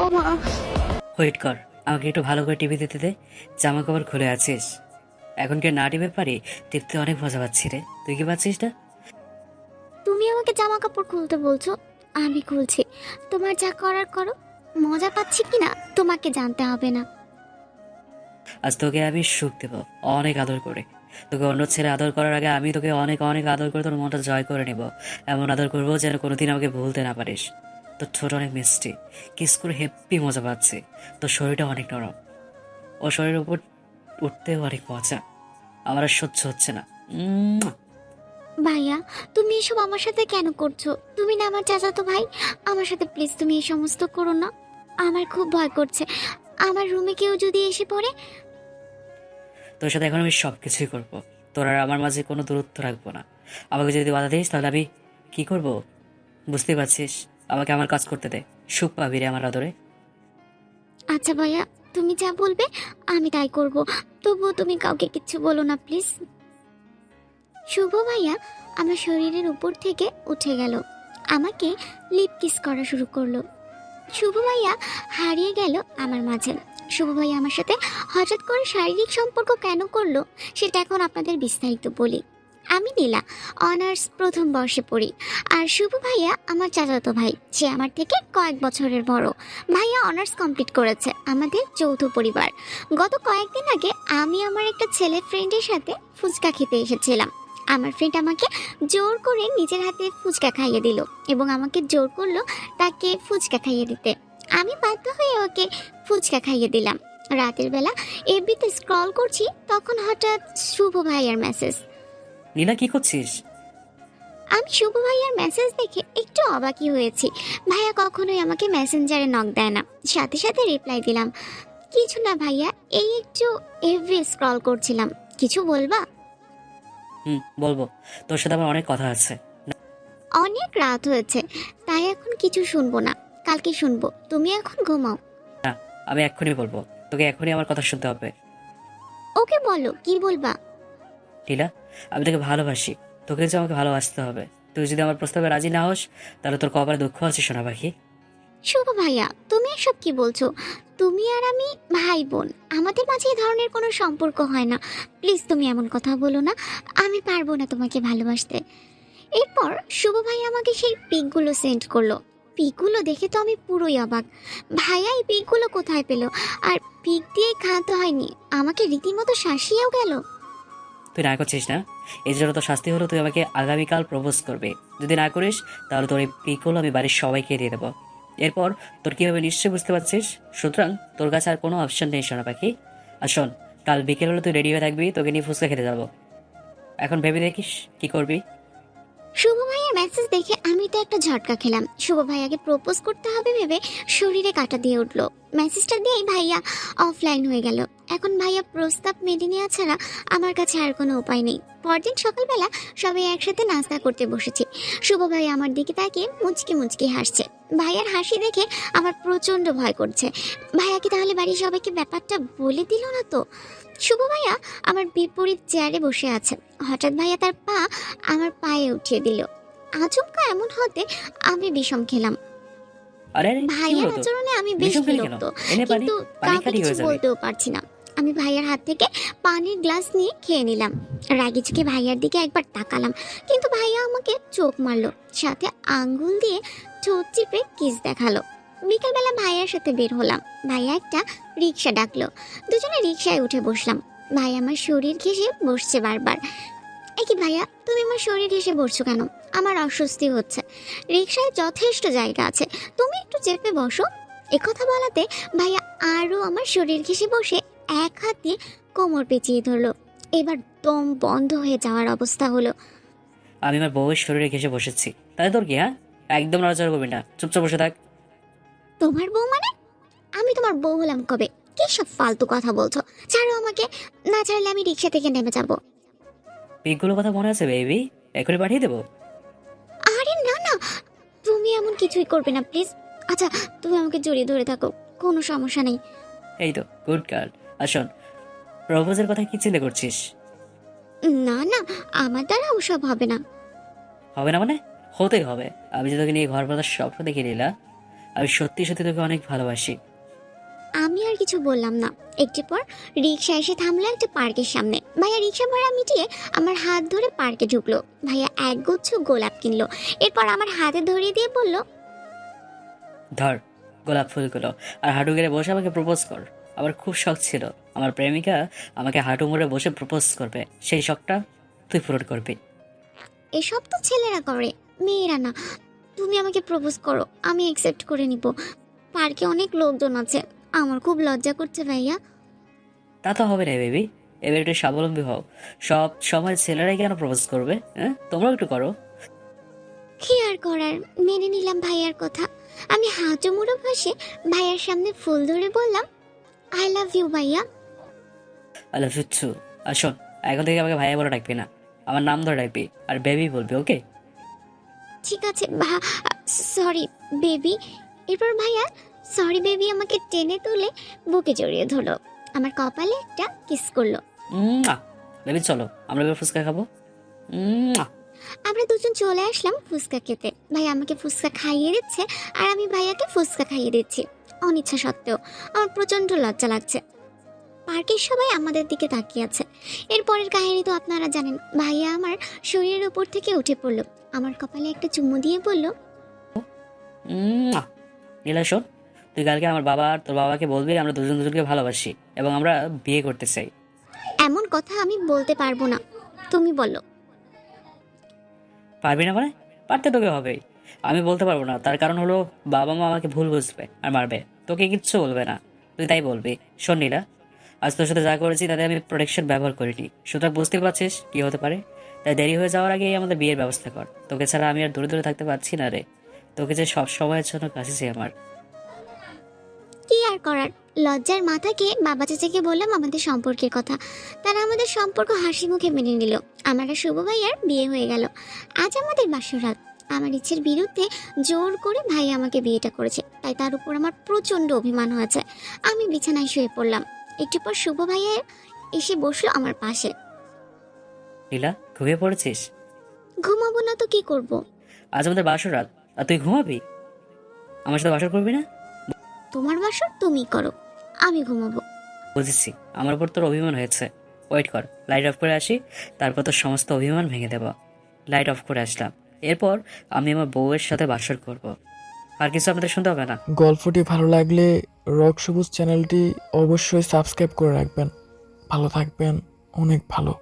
ও মা ওয়েট কর আমাকে একটু ভালো করে টিভি দিতে দে জামা কাপড় খুলে আছিস। এখন কি না টিপে পারি? টিপতে অনেক মজা পাচ্ছি রে। তুই কি পাচ্ছিস না? তুমি আমাকে জামা কাপড় খুলতে বলছো? আমি খুলছি। তোমার যা করার করো। মজা পাচ্ছি কিনা তোমাকে জানতে হবে না। আজ তোকে আমি সুখ দেব অনেক আদর করে। তোকে অন্য ছেলে আদর করার আগে আমি তোকে অনেক অনেক আদর করে তোর মনটা জয় করে নেব। এমন আদর করব যেন কোনোদিন আমাকে ভুলতে না পারিস। তোর ছোট অনেক মিষ্টি। কিস করে হেব্বি মজা পাচ্ছে। তোর শরীরটা অনেক নরম। ও শরীরের উপর উঠতেও অনেক মজা। আমার আর সহ্য হচ্ছে না। ভাইয়া তুমি এসব আমার সাথে কেন করছ? তুমি না আমার চাচাতো ভাই? আমার সাথে প্লিজ তুমি এই সমস্ত করো না। আমার খুব ভয় করছে। আমার রুমে কেউ যদি এসে পড়ে? তোর সাথে এখন আমি সব কিছুই করব। তোর আর আমার মাঝে কোনো দূরত্ব রাখব না। আমাকে যদি বাধা দিস তাহলে আমি কি করব? বুঝতে পারছিস? আমাকে আমার কাজ করতে দে। সুখ পাবি রে আমার আদরে। আচ্ছা ভাইয়া, তুমি যা বলবে, আমি তাই করব। তবুও তুমি কাউকে কিচ্ছু বলো না, প্লিজ। শুভ ভাইয়া, আমার শরীরের উপর থেকে উঠে গেল। আমাকে লিপ কিস করা শুরু করল। শুভ ভাইয়া, হারিয়ে গেল আমার মাঝে। শুভ ভাইয়া আমার সাথে হঠাৎ করে শারীরিক সম্পর্ক কেন করল, সেটা এখন আপনাদের বিস্তারিত বলি। আমি নীলা অনার্স প্রথম বর্ষে পড়ি। আর শুভ ভাইয়া আমার চাচাতো ভাই সে আমার থেকে কয়েক বছরের বড়। ভাইয়া অনার্স কমপ্লিট করেছে আমাদের যৌথ পরিবার। গত কয়েকদিন আগে আমি আমার একটা ছেলে ফ্রেন্ডের সাথে ফুচকা খেতে এসেছিলাম। আমার ফ্রেন্ড আমাকে জোর করে নিজের হাতে ফুচকা খাইয়ে দিল এবং আমাকে জোর করল তাকে ফুচকা খাইয়ে দিতে। আমি বাধ্য হয়ে ওকে ফুচকা খাইয়ে দিলাম। রাতের বেলা এফবিতে স্ক্রল করছি, তখন হঠাৎ শুভ ভাইয়ার মেসেজ নীলা কি করছিস? আমি শুভ ভাইয়ার মেসেজ দেখে একটু অবাকই হয়েছি। ভাইয়া কখনোই আমাকে মেসেঞ্জারে নক দেয় না। সাথে সাথে রিপ্লাই দিলাম কিছু না ভাইয়া এই একটু এভরি স্ক্রল করছিলাম। কিছু বলবা? হুম বলব। তোর সাথে আমার অনেক কথা আছে। অনেক রাত হয়েছে তাই এখন কিছু শুনব না। কালকে শুনব। তুমি এখন ঘুমাও। না আমি এক্ষুনি বলব। তোকে এখনই আমার কথা শুনতে হবে। ওকে বলো কি বলবা? নীলা আমি তোকে ভালোবাসি। তোকে যে আমাকে ভালোবাসতে হবে। তুই যদি আমার প্রস্তাবে রাজি না হোস, তাহলে তোর কপালে দুঃখ আছে, সোনা পাখি। শুভ ভাইয়া, তুমি এসব কি বলছো? তুমি আর আমি ভাই বোন, আমাদের মাঝে এই ধরনের কোনো সম্পর্ক হয় না। প্লিজ তুমি এমন কথা বলো না, আমি পারব না তোমাকে ভালোবাসতে। এরপর শুভ ভাই আমাকে সেই পিকগুলো সেন্ড করল। পিকগুলো দেখে তো আমি পুরোই অবাক। ভাইয়া, এই পিকগুলো কোথায় পেল? আর পিক দিয়ে খাওয়াতে হয়নি, আমাকে রীতিমতো শাসিয়েও গেল? তুই না করছিস না? এই জন্য তো শাস্তি হলো তুই আমাকে আগামীকাল প্রপোজ করবে। যদি না করিস, তাহলে তোর এই পিকগুলো আমি বাড়ির সবাইকে দিয়ে দেবো। এরপর তোর কী হবে নিশ্চয়ই বুঝতে পারছিস? সুতরাং তোর কাছে আর কোনো অপশন নেই, সোনা পাখি। আর শোন, কাল বিকেল হলে তুই রেডি হয়ে থাকবি, তোকে নিয়ে ফুচকা খেতে যাব। এখন ভেবে দেখিস, কি করবি? শুভ ভাইয়ের মেসেজ দেখে আমি তো একটা ঝটকা খেলাম। শুভ ভাইয়াকে প্রপোজ করতে হবে ভেবে শরীরে কাটা দিয়ে উঠল। মেসেজটা দিয়েই ভাইয়া অফলাইন হয়ে গেল। এখন ভাইয়া প্রস্তাব মেনে নেওয়া ছাড়া আমার কাছে আর কোনো উপায় নেই। পরদিন সকালবেলা সবাই একসাথে নাস্তা করতে বসেছি। শুভ ভাই আমার দিকে তাকিয়ে মুচকি মুচকি হাসছে। ভাইয়ার হাসি দেখে আমার প্রচণ্ড ভয় করছে। ভাইয়া কি তাহলে বাড়ির সবাইকে ব্যাপারটা বলে দিল না তো? শুভ ভাইয়া আমার বিপরীত চেয়ারে বসে আছে। হঠাৎ ভাইয়া তার পা আমার পায়ে উঠিয়ে দিল। আচমকা এমন হতে আমি বিষম খেলাম। ভাইয়ার আচরণে আমি বেশ? বিরক্ত। কিন্তু কাউকে কিছু বলতেও পারছি না। আমি ভাইয়ার হাত থেকে পানির গ্লাস নিয়ে খেয়ে নিলাম। রাগি ভাইয়ার দিকে একবার তাকালাম, কিন্তু ভাইয়া আমাকে চোখ মারলো, সাথে আঙ্গুল দিয়ে ঠোঁট চিপে কিস দেখাল। বিকালবেলা ভাইয়ার সাথে বের হলাম, ভাইয়া একটা রিক্সা ডাকলো। দুজনে রিক্সায় উঠে বসলাম। ভাই আমার শরীর ঘেঁষে বসছে বারবার। এ কি ভাইয়া, তুমি আমার শরীর ঘেঁষে বসছো কেন? আমার অস্বস্তি হচ্ছে। রিক্সায় যথেষ্ট জায়গা আছে, তুমি একটু চেপে বসো। একথা বলাতে ভাইয়া আরও আমার শরীর ঘেঁষে বসে এক হাত কোমর পেঁচিয়ে ধরলো। এবার দম বন্ধ হয়ে যাওয়ার অবস্থা হলো। আমি আমার বউয়ের শরীরে ঘেসে বসেছি। তাহলে তোর কি হ্যাঁ? একদম নড়াচড়া করবি না। চুপচাপ বসে থাক। তোমার বউ মানে? আমি তোমার বউ হলাম কবে? কি সব ফালতু কথা বলছো? ছাড়ো আমাকে না ছাড়লে আমি রিক্সা থেকে নেমে যাব। পিকগুলোর কথা মনে আছে বেবি এখনই পাঠিয়ে দেবো। আরে না না। তুমি এমন কিছুই করবে না প্লিজ আচ্ছা তুমি আমাকে জড়িয়ে ধরে থাকো। কোনো সমস্যা নেই। এই তো গুড গার্ল আর শোন প্রপোজের কথা কি চিন্তা করছিস? না না আমার দ্বারা ওসব হবে না। হবে না মানে? হতেই হবে। আমি যে তোকে নিয়ে ঘর বাঁধার স্বপ্ন দেখে নিলাম আমি সত্যি সত্যি তোকে অনেক ভালোবাসি। আমি আর কিছু বললাম না। একটি পর রিক্সা এসে থামলো একটা পার্কের সামনে। ভাইয়া রিক্সা ভাড়া মিটিয়ে আমার হাত ধরে পার্কে ঢুকলো। ভাইয়া এক গুচ্ছ গোলাপ কিনলো। এরপর আমার হাতে ধরিয়ে দিয়ে বলল ধর গোলাপ ফুলগুলো। আর হাঁটু গেড়ে বসে আমাকে প্রপোজ কর। আমার খুব শখ ছিল। আমার প্রেমিকা আমাকে হাঁটু মুড়ে বসে প্রপোজ করবে। সেই শখটা তুই পূরণ করবি। এসব তো ছেলেরা করে মেয়েরা না। তুমি আমাকে প্রপোজ করো আমি অ্যাকসেপ্ট করে নিব। পার্কে অনেক লোকজন আছে আমার খুব লজ্জা করছে ভাইয়া। তা তো হবে না বেবি এবার একটু স্বাবলম্বী হও। সব সময় ছেলেরাই কেন প্রপোজ করবে হ্যাঁ? তোমরাও একটু করো। কি আর করার মেনে নিলাম ভাইয়ার কথা। আমি হাঁটু মুড়ো বসে ভাইয়ার সামনে ফুল ধরে বললাম আই লাভ ইউ ভাইয়া। আই লাভ ইউ টু আর শোন এখন থেকে আমাকে ভাইয়া বলে ডাকবি না। আমার নাম ধরে ডাকবি আর বেবি বলবি ওকে ঠিক আছে সরি বেবি এরপর ভাইয়া সরি বেবি আমাকে টেনে তুলে বুকে জড়িয়ে ধরলো। আমার কপালে একটা কিস করল। বেবি চলো আমরা এবার ফুচকা খাব। আমরা দুজন চলে আসলাম ফুচকা খেতে। ভাই আমাকে ফুচকা খাইয়ে দিচ্ছে আর আমি ভাইয়াকে ফুচকা খাইয়ে দিচ্ছি। অনিচ্ছা সত্ত্বেও আমার প্রচণ্ড লজ্জা লাগছে। পার্কের সবাই আমাদের দিকে তাকিয়ে আছে। এরপরের কাহিনী তো আপনারা জানেন। ভাইয়া আমার শরীরের উপর থেকে উঠে পড়ল। আমার কপালে একটা চুমু দিয়ে বলল উম, আহ। নীলা শোন তুই কালকে আমার বাবা আর তোর বাবাকে বলবি আমরা দুজন দুজনকে ভালোবাসি এবং আমরা বিয়ে করতে চাই। এমন কথা আমি বলতে পারব না। তুমি বলো। পারবি না মানে? পারতে তোকে হবেই। আমি বলতে পারব না। তার কারণ হলো বাবা মা আমাকে ভুল বুঝবে আর মারবে। তোকে কিচ্ছু বলবে না। তুই তাই বলবি। শোন নীলা, আজ তোর সাথে যা করেছি তাতে আমি প্রোটেকশন ব্যবহার করিনি। সুতরাং বুঝতে পারছিস কি হতে পারে? তাই দেরি হয়ে যাওয়ার আগেই আমাদের বিয়ের ব্যবস্থা কর। তোকে ছাড়া আমি আর দূরে দূরে থাকতে পারছি না রে। তোকে যে সব সময়ের জন্য কাছে চাই আমার। কি আর করার? লজ্জার মাথাকে বাবা চাচাকে বললাম আমাদের সম্পর্কের কথা। তারা আমাদের সম্পর্ক হাসি মুখে মেনে নিল। আমার আর শুভ ভাইয়ার বিয়ে হয়ে গেল। আজ আমাদের বাসরাত আমার ইচ্ছের বিরুদ্ধে জোর করে ভাই আমাকে বিয়েটা করেছে। তাই তার উপর আমার প্রচণ্ড অভিমান হয়েছে। আমি বিছানায় শুয়ে পড়লাম। একটু পর শুভ ভাইয়া এসে বসল আমার পাশে। নীলা ঘুমিয়ে পড়েছিস? ঘুমাবো না তো কি করব। আজ আমাদের বাসর রাত। আর তুই ঘুমাবি? আমার সাথে বাসর করবি না? তোমার বাসর তুমি করো। আমি ঘুমাবো। বুঝেছি। আমার উপর তোর অভিমান হয়েছে। ওয়েট কর। লাইট অফ করে আসি। তারপর তোর সমস্ত অভিমান ভেঙে দেব। লাইট অফ করে আসলাম। এরপর আমি আমার বউয়ের সাথে বাসর করব। আর কিছু আপনাদের শুনতে হবে না। গল্পটি ভালো লাগলে রক সবুজ চ্যানেলটি অবশ্যই সাবস্ক্রাইব করে রাখবেন। ভালো থাকবেন, অনেক ভালো।